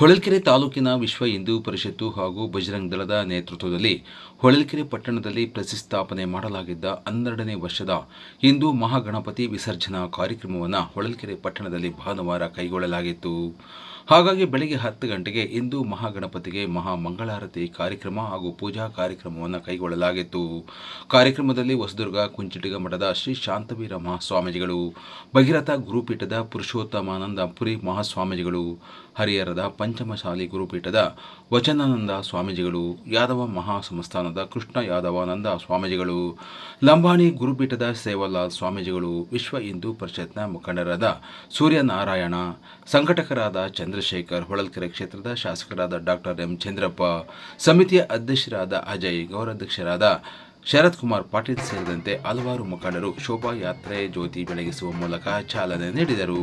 ಹೊಳಲ್ಕೆರೆ ತಾಲೂಕಿನ ವಿಶ್ವ ಹಿಂದೂ ಪರಿಷತ್ತು ಹಾಗೂ ಬಜರಂಗ್ ದಳದ ನೇತೃತ್ವದಲ್ಲಿ ಹೊಳಲ್ಕೆರೆ ಪಟ್ಟಣದಲ್ಲಿ ಪ್ರತಿಷ್ಠಾಪನೆ ಮಾಡಲಾಗಿದ್ದ ಹನ್ನೆರಡನೇ ವರ್ಷದ ಹಿಂದೂ ಮಹಾಗಣಪತಿ ವಿಸರ್ಜನಾ ಕಾರ್ಯಕ್ರಮವನ್ನು ಹೊಳಲ್ಕೆರೆ ಪಟ್ಟಣದಲ್ಲಿ ಭಾನುವಾರ ಕೈಗೊಳ್ಳಲಾಗಿತ್ತು. ಹಾಗಾಗಿ ಬೆಳಗ್ಗೆ ಹತ್ತು ಗಂಟೆಗೆ ಹಿಂದೂ ಮಹಾಗಣಪತಿಗೆ ಮಹಾ ಮಂಗಳಾರತಿ ಕಾರ್ಯಕ್ರಮ ಹಾಗೂ ಪೂಜಾ ಕಾರ್ಯಕ್ರಮವನ್ನು ಕೈಗೊಳ್ಳಲಾಗಿತ್ತು. ಕಾರ್ಯಕ್ರಮದಲ್ಲಿ ಹೊಸದುರ್ಗ ಕುಂಚಿಟಿಗ ಮಠದ ಶ್ರೀ ಶಾಂತವೀರ ಮಹಾಸ್ವಾಮೀಜಿಗಳು, ಭಗೀರಥ ಗುರುಪೀಠದ ಪುರುಷೋತ್ತಮಾನಂದ ಪುರಿ ಮಹಾಸ್ವಾಮೀಜಿಗಳು, ಹರಿಹರದ ಪಂಚಮಶಾಲಿ ಗುರುಪೀಠದ ವಚನಾನಂದ ಸ್ವಾಮೀಜಿಗಳು, ಯಾದವ ಮಹಾಸಂಸ್ಥಾನದ ಕೃಷ್ಣ ಯಾದವಾನಂದ ಸ್ವಾಮೀಜಿಗಳು, ಲಂಬಾಣಿ ಗುರುಪೀಠದ ಸೇವಾಲಾಲ್ ಸ್ವಾಮೀಜಿಗಳು, ವಿಶ್ವ ಹಿಂದೂ ಪರಿಷತ್ನ ಮುಖಂಡರಾದ ಸೂರ್ಯನಾರಾಯಣ, ಸಂಘಟಕರಾದ ಚಂದ್ರಶೇಖರ್, ಹೊಳಲ್ಕೆರೆ ಕ್ಷೇತ್ರದ ಶಾಸಕರಾದ ಡಾಕ್ಟರ್ ಎಂ ಚಂದ್ರಪ್ಪ, ಸಮಿತಿಯ ಅಧ್ಯಕ್ಷರಾದ ಅಜಯ್, ಗೌರಾಧ್ಯಕ್ಷರಾದ ಶರತ್ ಕುಮಾರ್ ಪಾಟೀಲ್ ಸೇರಿದಂತೆ ಹಲವಾರು ಮುಖಂಡರು ಶೋಭಾಯಾತ್ರೆ ಜ್ಯೋತಿ ಬೆಳಗಿಸುವ ಮೂಲಕ ಚಾಲನೆ ನೀಡಿದರು.